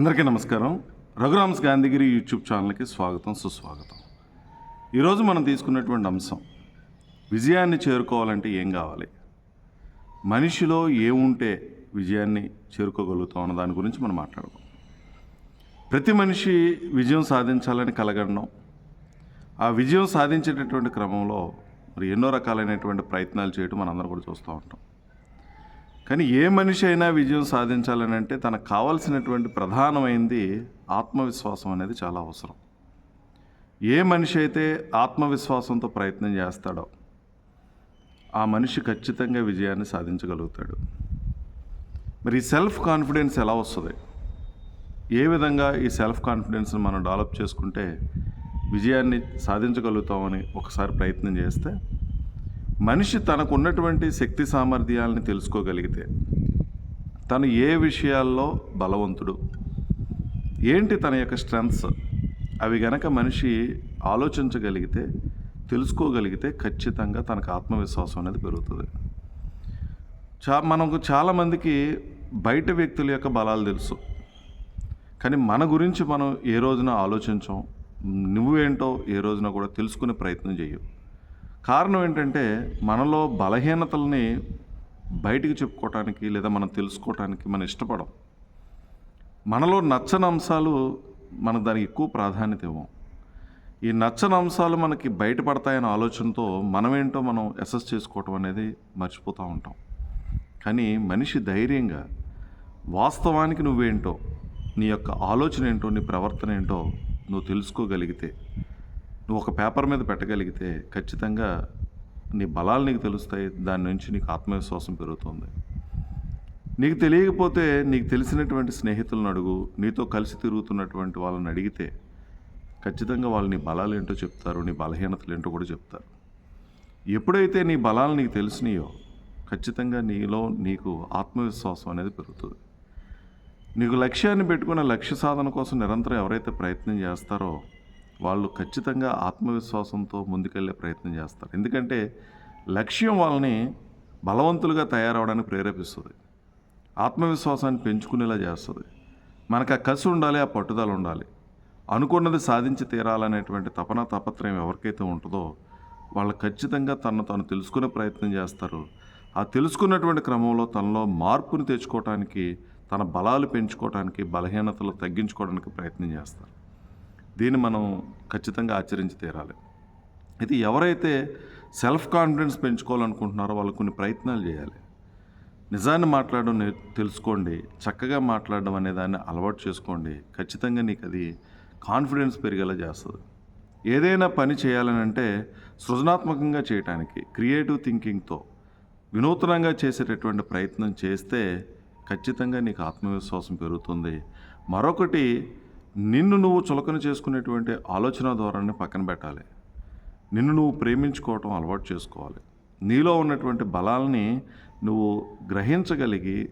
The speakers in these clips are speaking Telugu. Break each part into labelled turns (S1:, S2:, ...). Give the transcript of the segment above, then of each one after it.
S1: అందరికీ నమస్కారం. రఘురామ్స్ గాంధీగిరి యూట్యూబ్ ఛానల్కి స్వాగతం సుస్వాగతం. ఈరోజు మనం తీసుకున్నటువంటి అంశం విజయాన్ని చేరుకోవాలంటే ఏం కావాలి? మనిషిలో ఏముంటే విజయాన్ని చేరుకోగలుగుతాం అన్న దాని గురించి మనం మాట్లాడుకుందాం. ప్రతి మనిషి విజయం సాధించాలని కలగడం ఆ విజయం సాధించేటటువంటి క్రమంలో మరి ఎన్నో రకాలైనటువంటి ప్రయత్నాలు చేయడం మనందరం కూడా చూస్తూ ఉంటాం. కానీ ఏ మనిషి అయినా విజయం సాధించాలని అంటే తనకు కావాల్సినటువంటి ప్రధానమైంది ఆత్మవిశ్వాసం అనేది చాలా అవసరం. ఏ మనిషి అయితే ఆత్మవిశ్వాసంతో ప్రయత్నం చేస్తాడో ఆ మనిషి ఖచ్చితంగా విజయాన్ని సాధించగలుగుతాడు. మరి ఈ సెల్ఫ్ కాన్ఫిడెన్స్ ఎలా వస్తుంది? ఏ విధంగా ఈ సెల్ఫ్ కాన్ఫిడెన్స్ని మనం డెవలప్ చేసుకుంటే విజయాన్ని సాధించగలుగుతామని ఒకసారి ప్రయత్నం చేస్తే మనిషి తనకున్నటువంటి శక్తి సామర్థ్యాలని తెలుసుకోగలిగితే తను ఏ విషయాల్లో బలవంతుడు? ఏంటి తన యొక్క స్ట్రెంగ్స్? అవి గనక మనిషి ఆలోచించగలిగితే తెలుసుకోగలిగితే ఖచ్చితంగా తనకు ఆత్మవిశ్వాసం అనేది పెరుగుతుంది. చా మనకు చాలామందికి బయట వ్యక్తుల యొక్క బలాలు తెలుసు. కానీ మన గురించి మనం ఏ రోజున ఆలోచించం? నువ్వేంటో ఏ రోజున కూడా తెలుసుకునే ప్రయత్నం చేయవు కారణం ఏంటంటే మనలో బలహీనతల్ని బయటికి చెప్పుకోవటానికి లేదా మనం తెలుసుకోవటానికి మనం ఇష్టపడం. మనలో నచ్చని అంశాలు మన దానికి ఎక్కువ ప్రాధాన్యత ఇవ్వం. ఈ నచ్చని అంశాలు మనకి బయటపడతాయనే ఆలోచనతో మనమేంటో మనం అసెస్ చేసుకోవటం అనేది మర్చిపోతూ ఉంటాం. కానీ మనిషి ధైర్యంగా వాస్తవానికి నువ్వేంటో నీ యొక్క ఆలోచన ఏంటో నీ ప్రవర్తన ఏంటో నువ్వు తెలుసుకోగలిగితే నువ్వు ఒక పేపర్ మీద పెట్టగలిగితే ఖచ్చితంగా నీ బలాలు నీకు తెలుస్తాయి దాని నుంచి నీకు ఆత్మవిశ్వాసం పెరుగుతుంది. నీకు తెలియకపోతే నీకు తెలిసినటువంటి స్నేహితులను అడుగు నీతో కలిసి తిరుగుతున్నటువంటి వాళ్ళని అడిగితే ఖచ్చితంగా వాళ్ళు నీ బలాలు ఏంటో చెప్తారు నీ బలహీనతలు ఏంటో కూడా చెప్తారు. ఎప్పుడైతే నీ బలాలు నీకు తెలిసినాయో ఖచ్చితంగా నీలో నీకు ఆత్మవిశ్వాసం అనేది పెరుగుతుంది. నీకు లక్ష్యాన్ని పెట్టుకున్న లక్ష్య సాధన కోసం నిరంతరం ఎవరైతే ప్రయత్నం చేస్తారో వాళ్ళు ఖచ్చితంగా ఆత్మవిశ్వాసంతో ముందుకెళ్ళే ప్రయత్నం చేస్తారు. ఎందుకంటే లక్ష్యం వాళ్ళని బలవంతులుగా తయారవడానికి ప్రేరేపిస్తుంది. ఆత్మవిశ్వాసాన్ని పెంచుకునేలా చేస్తుంది. మనకు ఆ కసి ఉండాలి ఆ పట్టుదల ఉండాలి. అనుకున్నది సాధించి తీరాలనేటువంటి తపన తాపత్రయం ఎవరికైతే ఉంటుందో వాళ్ళు ఖచ్చితంగా తనను తాను తెలుసుకునే ప్రయత్నం చేస్తారు. ఆ తెలుసుకున్నటువంటి క్రమంలో తనలో మార్పుని తెచ్చుకోవటానికి తన బలాలు పెంచుకోవటానికి బలహీనతలు తగ్గించుకోవడానికి ప్రయత్నం చేస్తారు. దీన్ని మనం ఖచ్చితంగా ఆచరించి తీరాలి. ఇది ఎవరైతే సెల్ఫ్ కాన్ఫిడెన్స్ పెంచుకోవాలనుకుంటున్నారో వాళ్ళు కొన్ని ప్రయత్నాలు చేయాలి. నిజాన్ని మాట్లాడడం తెలుసుకోండి. చక్కగా మాట్లాడడం అనే దాన్ని అలవాటు చేసుకోండి. ఖచ్చితంగా నీకు అది కాన్ఫిడెన్స్ పెరిగేలా చేస్తుంది. ఏదైనా పని చేయాలని అంటే సృజనాత్మకంగా చేయటానికి క్రియేటివ్ థింకింగ్తో వినూత్నంగా చేసేటటువంటి ప్రయత్నం చేస్తే ఖచ్చితంగా నీకు ఆత్మవిశ్వాసం పెరుగుతుంది. మరొకటి నిన్ను నువ్వు చులకన చేసుకునేటువంటి ఆలోచన ధోరణిని పక్కన పెట్టాలి. నిన్ను నువ్వు ప్రేమించుకోవటం అలవాటు చేసుకోవాలి. నీలో ఉన్నటువంటి బలాల్ని నువ్వు గ్రహించగలిగి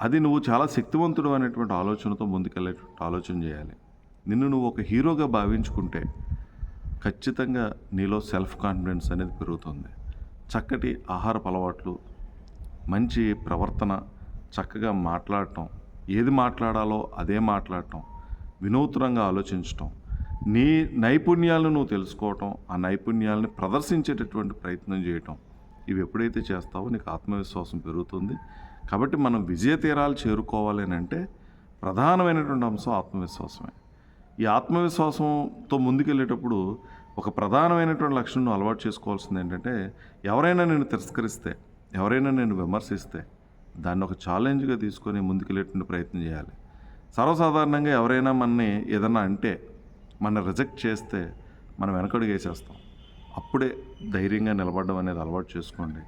S1: అది నువ్వు చాలా శక్తివంతుడు అనేటువంటి ఆలోచనతో ముందుకెళ్ళేటువంటి ఆలోచన చేయాలి. నిన్ను నువ్వు ఒక హీరోగా భావించుకుంటే ఖచ్చితంగా నీలో సెల్ఫ్ కాన్ఫిడెన్స్ అనేది పెరుగుతుంది. చక్కటి ఆహారపు అలవాట్లు మంచి ప్రవర్తన చక్కగా మాట్లాడటం ఏది మాట్లాడాలో అదే మాట్లాడటం వినూత్నంగా ఆలోచించటం. నీ నైపుణ్యాలను నువ్వు తెలుసుకోవటం ఆ నైపుణ్యాలని ప్రదర్శించేటటువంటి ప్రయత్నం చేయటం. ఇవి ఎప్పుడైతే చేస్తావో నీకు ఆత్మవిశ్వాసం పెరుగుతుంది. కాబట్టి మనం విజయ తీరాలు చేరుకోవాలి అని అంటే ప్రధానమైనటువంటి అంశం ఆత్మవిశ్వాసమే. ఈ ఆత్మవిశ్వాసంతో ముందుకెళ్ళేటప్పుడు ఒక ప్రధానమైనటువంటి లక్షణం నువ్వు అలవాటు చేసుకోవాల్సింది ఏంటంటే ఎవరైనా నేను తిరస్కరిస్తే ఎవరైనా నేను విమర్శిస్తే దాన్ని ఒక ఛాలెంజ్గా తీసుకొని ముందుకెళ్ళేటువంటి ప్రయత్నం చేయాలి. సర్వసాధారణంగా ఎవరైనా మనని ఏదన్నా అంటే మన రిజెక్ట్ చేస్తే మనం వెనకడుగు వేసేస్తాం. అప్పుడే ధైర్యంగా నిలబడడం అనేది అలవాటు చేసుకోండి.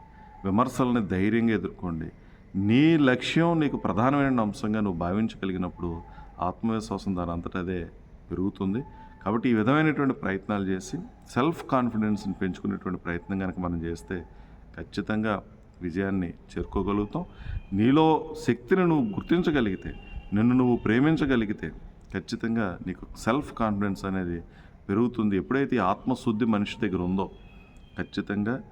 S1: విమర్శల్ని ధైర్యంగా ఎదుర్కోండి. నీ లక్ష్యం నీకు ప్రధానమైన అంశంగా నువ్వు భావించగలిగినప్పుడు ఆత్మవిశ్వాసం దాని అంతటదే పెరుగుతుంది. కాబట్టి ఈ విధమైనటువంటి ప్రయత్నాలు చేసి సెల్ఫ్ కాన్ఫిడెన్స్ని పెంచుకునేటువంటి ప్రయత్నం కనుక మనం చేస్తే ఖచ్చితంగా విజయాన్ని చేరుకోగలుగుతాం. నీలో శక్తిని నువ్వు గుర్తించగలిగితే నిన్ను నువ్వు ప్రేమించగలిగితే ఖచ్చితంగా నీకు సెల్ఫ్ కాన్ఫిడెన్స్ అనేది పెరుగుతుంది. ఎప్పుడైతే ఈ ఆత్మశుద్ధి మనిషి దగ్గర ఉందో ఖచ్చితంగా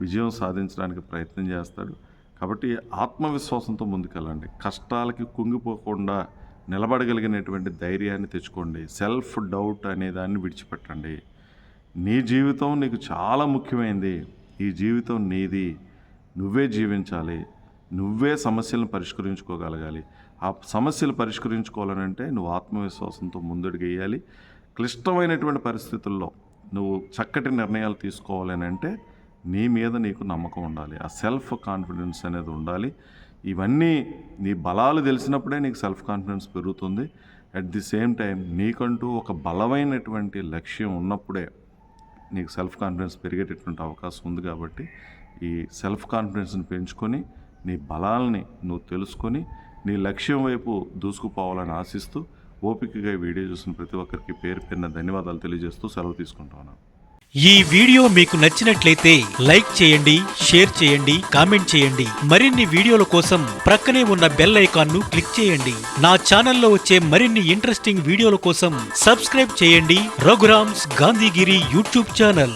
S1: విజయం సాధించడానికి ప్రయత్నం చేస్తాడు. కాబట్టి ఆత్మవిశ్వాసంతో ముందుకెళ్ళండి. కష్టాలకి కుంగిపోకుండా నిలబడగలిగినటువంటి ధైర్యాన్ని తెచ్చుకోండి. సెల్ఫ్ డౌట్ అనే దాన్ని విడిచిపెట్టండి. నీ జీవితం నీకు చాలా ముఖ్యమైనది ఈ జీవితం నీది. నువ్వే జీవించాలి. నువ్వే సమస్యలను పరిష్కరించుకోగలగాలి. ఆ సమస్యలు పరిష్కరించుకోవాలనంటే నువ్వు ఆత్మవిశ్వాసంతో ముందడుగేయాలి. క్లిష్టమైనటువంటి పరిస్థితుల్లో నువ్వు చక్కటి నిర్ణయాలు తీసుకోవాలని అంటే నీ మీద నీకు నమ్మకం ఉండాలి. ఆ సెల్ఫ్ కాన్ఫిడెన్స్ అనేది ఉండాలి. ఇవన్నీ నీ బలాలు తెలిసినప్పుడే నీకు సెల్ఫ్ కాన్ఫిడెన్స్ పెరుగుతుంది. అట్ ది సేమ్ టైం నీకంటూ ఒక బలమైనటువంటి లక్ష్యం ఉన్నప్పుడే నీకు సెల్ఫ్ కాన్ఫిడెన్స్ పెరిగేటటువంటి అవకాశం ఉంది కాబట్టి ఈ సెల్ఫ్ కాన్ఫిడెన్స్ని పెంచుకొని నీ బలాల్ని నువ్వు తెలుసుకొని నీ లక్ష్యం వైపు దూసుకుపోవాలని ఆశిస్తూ ఓపికగా వీడియో చూసిన ప్రతి ఒక్కరికి పేరు పేరున ధన్యవాదాలు తెలియజేస్తూ సెలవు తీసుకుంటున్నాను
S2: ఈ వీడియో మీకు నచ్చినట్లయితే లైక్ చేయండి షేర్ చేయండి కామెంట్ చేయండి. మరిన్ని వీడియోల కోసం ప్రక్కనే ఉన్న బెల్ ఐకాన్ను క్లిక్ చేయండి. నా ఛానల్లో వచ్చే మరిన్ని ఇంట్రెస్టింగ్ వీడియోల కోసం సబ్స్క్రైబ్ చేయండి. Raghuram's Gandhigiri YouTube channel.